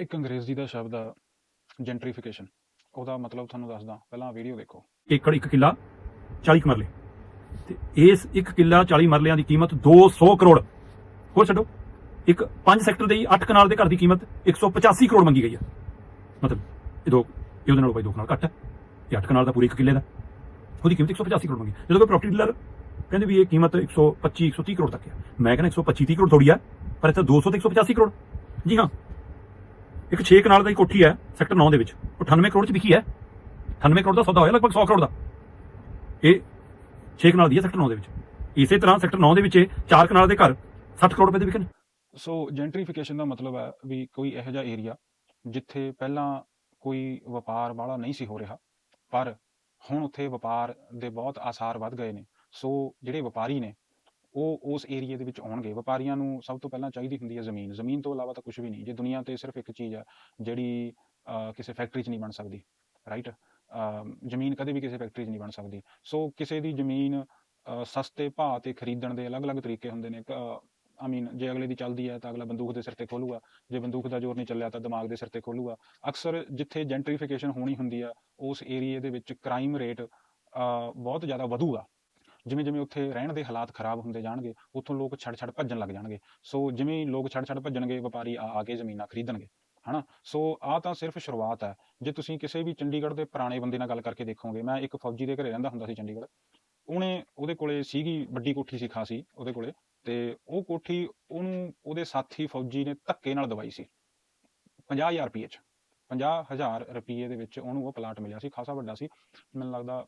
ਇੱਕ ਅੰਗਰੇਜ਼ੀ ਦਾ ਸ਼ਬਦ ਆ ਜੈਂਟਰੀਫਿਕੇਸ਼ਨ ਉਹਦਾ ਮਤਲਬ ਤੁਹਾਨੂੰ ਦੱਸਦਾ, ਪਹਿਲਾਂ ਵੀਡੀਓ ਦੇਖੋ। ਏਕੜ ਇੱਕ ਕਿੱਲਾ? 40 ਕੁ ਮਰਲੇ। ਤੇ ਇਸ ਇੱਕ ਕਿੱਲਾ 40 ਮਰਲਿਆਂ ਦੀ ਕੀਮਤ 200 ਕਰੋੜ। ਹੋਰ ਛੱਡੋ। ਇੱਕ 5 ਸੈਕਟਰ ਦੇ 8 ਕਨਾਲ ਦੇ ਘਰ ਦੀ ਕੀਮਤ 185 ਕਰੋੜ ਮੰਗੀ ਗਈ ਹੈ ਮਤਲਬ ਇਹ ਦੋ, ਇਹ ਉਹਦੇ ਨਾਲ ਬਾਈ ਦੋ ਕਨਾਲ ਘੱਟ ਹੈ ਇਹ 8 ਕਨਾਲ ਦਾ ਪੂਰੇ ਇੱਕ ਕਿੱਲੇ ਦਾ। ਉਹਦੀ ਕੀਮਤ 185 ਕਰੋੜ ਮੰਗੀ। ਜਦੋਂ ਕੋਈ ਪ੍ਰਾਪਰਟੀ ਡੀਲਰ ਕਹਿੰਦੇ ਵੀ ਇਹ ਕੀਮਤ 125 130 ਕਰੋੜ ਤੱਕ ਹੈ ਮੈਂ ਕਹਿੰਦਾ 125 30 ਕਰੋੜ ਥੋੜੀ ਹੈ ਪਰ ਇੱਥੇ 200 ਤੇ 185 ਕਰੋੜ। ਜੀ ਹਾਂ। ਇੱਕ 6 ਕਨਾਲ ਦੀ ਕੋਠੀ ਹੈ ਸੈਕਟਰ 9 ਦੇ ਵਿੱਚ। ਉਹ 98 ਕਰੋੜ ਚ ਵਿਕੀ ਹੈ। 98 ਕਰੋੜ ਦਾ ਸੌਦਾ ਹੋਇਆ, ਲਗਭਗ 100 ਕਰੋੜ ਦਾ। ਇਹ 6 ਕਨਾਲ ਦੀ ਹੈ ਸੈਕਟਰ 9 ਦੇ ਵਿੱਚ। ਇਸੇ ਤਰ੍ਹਾਂ ਸੈਕਟਰ 9 ਦੇ ਵਿੱਚ 4 ਕਨਾਲ ਦੇ ਘਰ 60 ਕਰੋੜ ਰੁਪਏ ਦੇ ਵਿਕਣ। ਸੋ ਜੈਂਟਰੀਫਿਕੇਸ਼ਨ ਦਾ ਮਤਲਬ ਹੈ ਵੀ ਕੋਈ ਇਹੋ ਜਿਹਾ ਏਰੀਆ ਜਿੱਥੇ ਪਹਿਲਾਂ ਕੋਈ ਵਪਾਰ ਵਾਲਾ ਨਹੀਂ ਸੀ ਹੋ ਰਿਹਾ, ਪਰ ਹੁਣ ਉੱਥੇ ਵਪਾਰ ਦੇ ਬਹੁਤ ਆਸਾਰ ਵੱਧ ਗਏ ਨੇ। ਸੋ ਜਿਹੜੇ ਵਪਾਰੀ ਨੇ ਉਹ ਉਸ ਏਰੀਏ ਦੇ ਵਿੱਚ ਆਉਣਗੇ। ਵਪਾਰੀਆਂ ਨੂੰ ਸਭ ਤੋਂ ਪਹਿਲਾਂ ਚਾਹੀਦੀ ਹੁੰਦੀ ਹੈ ਜ਼ਮੀਨ। ਜ਼ਮੀਨ ਤੋਂ ਇਲਾਵਾ ਤਾਂ ਕੁਝ ਵੀ ਨਹੀਂ। ਜੇ ਦੁਨੀਆ ਤੇ ਸਿਰਫ ਇੱਕ ਚੀਜ਼ ਆ, ਜਿਹੜੀ ਕਿਸੇ ਫੈਕਟਰੀ 'ਚ ਨਹੀਂ ਬਣ ਸਕਦੀ ਰਾਈਟ ਜ਼ਮੀਨ ਕਦੇ ਵੀ ਕਿਸੇ ਫੈਕਟਰੀ 'ਚ ਨਹੀਂ ਬਣ ਸਕਦੀ। ਸੋ ਕਿਸੇ ਦੀ ਜ਼ਮੀਨ ਸਸਤੇ ਭਾਅ ਤੇ ਖਰੀਦਣ ਦੇ ਅਲੱਗ-ਅਲੱਗ ਤਰੀਕੇ ਹੁੰਦੇ ਨੇ। ਆਈ ਮੀਨ ਜੇ ਅਗਲੇ ਦੀ ਚੱਲਦੀ ਹੈ ਤਾਂ ਅਗਲਾ ਬੰਦੂਕ ਦੇ ਸਿਰ ਤੇ ਖੋਲੂਗਾ। ਜੇ ਬੰਦੂਕ ਦਾ ਜ਼ੋਰ ਨਹੀਂ ਚੱਲਿਆ ਤਾਂ ਦਿਮਾਗ ਦੇ ਸਿਰ ਤੇ ਖੋਲੂਗਾ। ਅਕਸਰ ਜਿੱਥੇ ਜੈਂਟਰੀਫਿਕੇਸ਼ਨ ਹੋਣੀ ਹੁੰਦੀ ਆ, ਉਸ ਏਰੀਏ ਦੇ ਵਿੱਚ ਕ੍ਰਾਈਮ ਰੇਟ ਬਹੁਤ ਜ਼ਿਆਦਾ ਵਧੂਗਾ। ਜਿਵੇਂ ਜਿਵੇਂ ਉੱਥੇ ਰਹਿਣ ਦੇ ਹਾਲਾਤ ਖਰਾਬ ਹੁੰਦੇ ਜਾਣਗੇ, ਉੱਥੋਂ ਲੋਕ ਛੱਡ ਛੱਡ ਭੱਜਣ ਲੱਗ ਜਾਣਗੇ। ਸੋ ਜਿਵੇਂ ਲੋਕ ਛੱਡ ਛੱਡ ਭੱਜਣਗੇ, ਵਪਾਰੀ ਆ ਆ ਕੇ ਜ਼ਮੀਨਾਂ ਖਰੀਦਣਗੇ, ਹਨਾ? ਸੋ ਆ ਤਾਂ ਸਿਰਫ ਸ਼ੁਰੂਆਤ ਹੈ। ਜੇ ਤੁਸੀਂ ਕਿਸੇ ਵੀ ਚੰਡੀਗੜ੍ਹ ਦੇ ਪੁਰਾਣੇ ਬੰਦੇ ਨਾਲ ਗੱਲ ਕਰਕੇ ਦੇਖੋਗੇ, ਮੈਂ ਇੱਕ ਫੌਜੀ ਦੇ ਘਰੇ ਰਹਿੰਦਾ ਹੁੰਦਾ ਸੀ ਚੰਡੀਗੜ੍ਹ, ਉਹਨੇ ਉਹਦੇ ਕੋਲੇ ਸੀਗੀ ਵੱਡੀ ਕੋਠੀ ਸੀ ਖਾਸੀ ਉਹਦੇ ਕੋਲੇ, ਤੇ ਉਹ ਕੋਠੀ ਉਹਨੂੰ ਉਹਦੇ ਸਾਥੀ ਫੌਜੀ ਨੇ ਧੱਕੇ ਨਾਲ ਦਵਾਈ ਸੀ 50000 ਰੁਪਏ ਚ। 50000 ਰੁਪਏ ਦੇ ਵਿੱਚ ਉਹਨੂੰ ਉਹ ਪਲਾਟ ਮਿਲਿਆ ਸੀ, ਖਾਸਾ ਵੱਡਾ ਸੀ। ਮੈਨੂੰ ਲੱਗਦਾ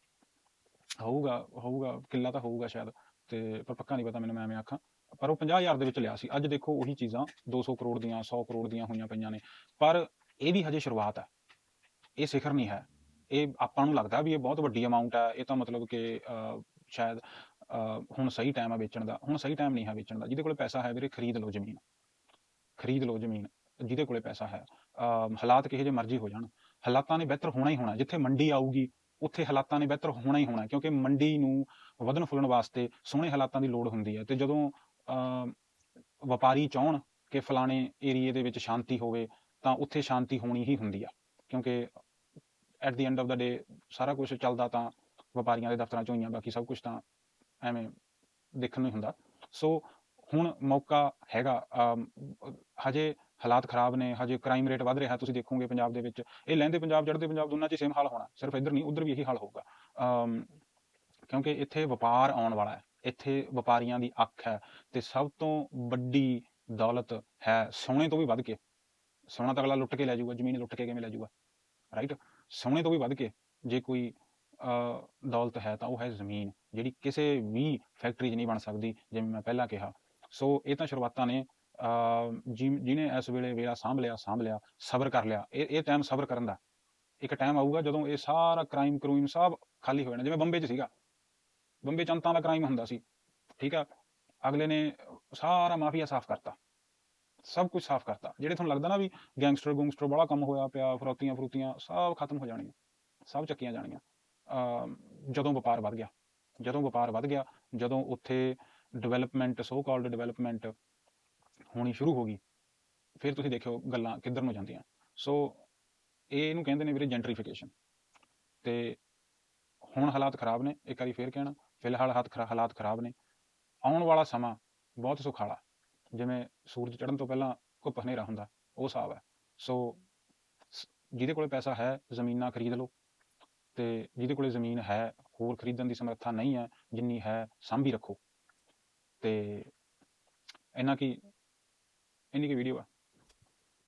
ਹੋਊਗਾ ਹੋਊਗਾ ਕਿੱਲਾ ਤਾਂ ਹੋਊਗਾ ਸ਼ਾਇਦ ਤੇ ਪਰ ਪੱਕਾ ਨਹੀਂ ਪਤਾ ਮੈਨੂੰ ਮੈਂ ਐਵੇਂ ਆਖਾਂ। ਪਰ ਉਹ 50000 ਦੇ ਵਿੱਚ ਲਿਆ ਸੀ। ਅੱਜ ਦੇਖੋ ਉਹੀ ਚੀਜ਼ਾਂ 200 ਕਰੋੜ ਦੀਆਂ 100 ਕਰੋੜ ਦੀਆਂ ਹੋਈਆਂ ਪਈਆਂ ਨੇ। ਪਰ ਇਹ ਵੀ ਹਜੇ ਸ਼ੁਰੂਆਤ ਹੈ। ਇਹ ਸਿਖਰ ਨਹੀਂ ਹੈ। ਇਹ ਆਪਾਂ ਨੂੰ ਲੱਗਦਾ ਵੀ ਇਹ ਬਹੁਤ ਵੱਡੀ ਅਮਾਉਂਟ ਹੈ। ਇਹ ਤਾਂ ਮਤਲਬ ਕਿ ਅਹ, ਸ਼ਾਇਦ ਅਹ, ਹੁਣ ਸਹੀ ਟਾਈਮ ਹੈ ਵੇਚਣ ਦਾ। ਹੁਣ ਸਹੀ ਟਾਈਮ ਨਹੀਂ ਹੈ ਵੇਚਣ ਦਾ। ਜਿਹਦੇ ਕੋਲ ਪੈਸਾ ਹੈ ਵੀਰੇ ਖਰੀਦ ਲਓ ਜ਼ਮੀਨ। ਖਰੀਦ ਲਓ ਜ਼ਮੀਨ ਜਿਹਦੇ ਕੋਲੇ ਪੈਸਾ ਹੈ। ਅਹ, ਹਾਲਾਤ ਕਿਹੋ ਜਿਹੇ ਮਰਜ਼ੀ ਹੋ ਜਾਣ। ਹਾਲਾਤਾਂ ਨੇ ਬਿਹਤਰ ਹੋਣਾ ਹੀ ਹੋਣਾ। ਜਿੱਥੇ ਮੰਡੀ ਆਊਗੀ ਉੱਥੇ ਹਾਲਾਤਾਂ ਨੇ ਬਿਹਤਰ ਹੋਣਾ ਹੀ ਹੋਣਾ, ਕਿਉਂਕਿ ਮੰਡੀ ਨੂੰ ਵਧਣ ਫੁੱਲਣ ਵਾਸਤੇ ਸੋਹਣੇ ਹਾਲਾਤਾਂ ਦੀ ਲੋੜ ਹੁੰਦੀ ਹੈ ਤੇ ਜਦੋਂ ਵਪਾਰੀ ਚਾਹਣ ਕਿ ਫਲਾਣੇ ਏਰੀਏ ਦੇ ਵਿੱਚ ਸ਼ਾਂਤੀ ਹੋਵੇ, ਤਾਂ ਉੱਥੇ ਸ਼ਾਂਤੀ ਹੋਣੀ ਹੀ ਹੁੰਦੀ ਆ, ਕਿਉਂਕਿ at the end of the day ਸਾਰਾ ਕੁਝ ਚੱਲਦਾ ਤਾਂ ਵਪਾਰੀਆਂ ਦੇ ਦਫ਼ਤਰਾਂ ਚੋਂ ਹੀ ਆ, ਬਾਕੀ ਸਭ ਕੁਝ ਤਾਂ ਐਵੇਂ ਦੇਖਣ ਨੂੰ ਹੀ ਹੁੰਦਾ। ਸੋ ਹੁਣ ਮੌਕਾ ਹੈਗਾ ਹਜੇ ਹਾਲਾਤ ਖਰਾਬ ਨੇ ਹਜੇ ਕ੍ਰਾਈਮ ਰੇਟ ਵੱਧ ਰਿਹਾ ਤੁਸੀਂ ਦੇਖੋਗੇ ਪੰਜਾਬ ਦੇ ਵਿੱਚ ਇਹ ਲਹਿੰਦੇ ਪੰਜਾਬ ਚੜ੍ਹਦੇ ਪੰਜਾਬ ਦੋਨਾਂ 'ਚ ਸੇਮ ਹਾਲ ਹੋਣਾ ਸਿਰਫ ਇੱਧਰ ਨਹੀਂ ਉੱਧਰ ਵੀ ਇਹੀ ਹਾਲ ਹੋਊਗਾ। ਕਿਉਂਕਿ ਇੱਥੇ ਵਪਾਰ ਆਉਣ ਵਾਲਾ ਹੈ ਇੱਥੇ ਵਪਾਰੀਆਂ ਦੀ ਅੱਖ ਹੈ ਤੇ ਸਭ ਤੋਂ ਵੱਡੀ ਦੌਲਤ ਹੈ ਸੋਨੇ ਤੋਂ ਵੀ ਵੱਧ ਕੇ। ਸੋਨਾ ਤਾਂ ਅਗਲਾ ਲੁੱਟ ਕੇ ਲੈ ਜਾਊਗਾ ਜ਼ਮੀਨ ਲੁੱਟ ਕੇ ਕਿਵੇਂ ਲੈ ਜਾਊਗਾ ਰਾਈਟ ਸੋਨੇ ਤੋਂ ਵੀ ਵੱਧ ਕੇ ਜੇ ਕੋਈ ਅਹ, ਦੌਲਤ ਹੈ ਤਾਂ ਉਹ ਹੈ ਜ਼ਮੀਨ ਜਿਹੜੀ ਕਿਸੇ ਵੀ ਫੈਕਟਰੀ 'ਚ ਨਹੀਂ ਬਣ ਸਕਦੀ ਜਿਵੇਂ ਮੈਂ ਪਹਿਲਾਂ ਕਿਹਾ। ਸੋ ਇਹ ਤਾਂ ਸ਼ੁਰੂਆਤਾਂ ਨੇ ਜਿਹਨੇ ਇਸ ਵੇਲੇ ਵੇਲਾ ਸਾਂਭ ਲਿਆ ਸਾਂਭ ਲਿਆ, ਸਬਰ ਕਰ ਲਿਆ। ਇਹ ਇਹ ਟਾਈਮ ਸਬਰ ਕਰਨ ਦਾ। ਇੱਕ ਟਾਈਮ ਆਊਗਾ ਜਦੋਂ ਇਹ ਸਾਰਾ ਕ੍ਰਾਈਮ ਕਰੂਮ ਸਭ ਖਾਲੀ ਹੋ ਜਾਣਾ। ਜਿਵੇਂ ਬੰਬੇ 'ਚ ਸੀਗਾ। ਬੰਬੇ 'ਚ ਦਾ ਕ੍ਰਾਈਮ ਹੁੰਦਾ ਸੀ। ਠੀਕ ਆ? ਅਗਲੇ ਨੇ ਸਾਰਾ ਮਾਫੀਆ ਸਾਫ਼ ਕਰਤਾ। ਸਭ ਕੁਝ ਸਾਫ਼ ਕਰਤਾ। ਜਿਹੜੇ ਤੁਹਾਨੂੰ ਲੱਗਦਾ ਨਾ ਵੀ ਗੈਂਗਸਟਰ ਗੂੰਗਸਟਰ ਬੜਾ ਕੰਮ ਹੋਇਆ ਪਿਆ, ਫਰੋਤੀਆਂ ਫਰੂਤੀਆਂ, ਸਭ ਖਤਮ ਹੋ ਜਾਣੀਆਂ। ਸਭ ਚੱਕੀਆਂ ਜਾਣੀਆਂ। ਅਮ ਜਦੋਂ ਵਪਾਰ ਵੱਧ ਗਿਆ। ਜਦੋਂ ਵਪਾਰ ਵੱਧ ਗਿਆ, ਜਦੋਂ ਉੱਥੇ ਡਿਵੈਲਪਮੈਂਟ ਸੋ ਕਾਲਡ ਡਿਵੈਲਪਮੈਂਟ ਹੋਣੀ ਸ਼ੁਰੂ ਹੋ ਗਈ, ਫਿਰ ਤੁਸੀਂ ਦੇਖਿਓ ਗੱਲਾਂ ਕਿੱਧਰ ਨੂੰ ਜਾਂਦੀਆਂ। ਸੋ ਇਹ ਇਹਨੂੰ ਕਹਿੰਦੇ ਨੇ ਵੀਰੇ ਜੈਂਟਰੀਫਿਕੇਸ਼ਨ ਤੇ ਹੁਣ ਹਾਲਾਤ ਖਰਾਬ ਨੇ, ਇੱਕ ਵਾਰੀ ਫੇਰ ਕਹਿਣਾ, ਫਿਲਹਾਲ ਹਾਲਾਤ ਖਰਾ- ਹਾਲਾਤ ਖਰਾਬ ਨੇ। ਆਉਣ ਵਾਲਾ ਸਮਾਂ ਬਹੁਤ ਸੁਖਾਲਾ। ਜਿਵੇਂ ਸੂਰਜ ਚੜ੍ਹਨ ਤੋਂ ਪਹਿਲਾਂ ਘੁੱਪ ਹਨੇਰਾ ਹੁੰਦਾ, ਉਹ ਹਿਸਾਬ ਹੈ। ਸੋ, ਜਿਹਦੇ ਕੋਲੇ ਪੈਸਾ ਹੈ, ਜ਼ਮੀਨਾਂ ਖਰੀਦ ਲਓ। ਤੇ ਜਿਹਦੇ ਕੋਲੇ ਜ਼ਮੀਨ ਹੈ, ਹੋਰ ਖਰੀਦਣ ਦੀ ਸਮਰੱਥਾ ਨਹੀਂ ਹੈ, ਜਿੰਨੀ ਹੈ, ਸਾਂਭੀ ਰੱਖੋ। ਤੇ ਇੰਨਾ ਕੀ ਇੰਨੀ ਕੀ ਵੀਡੀਓ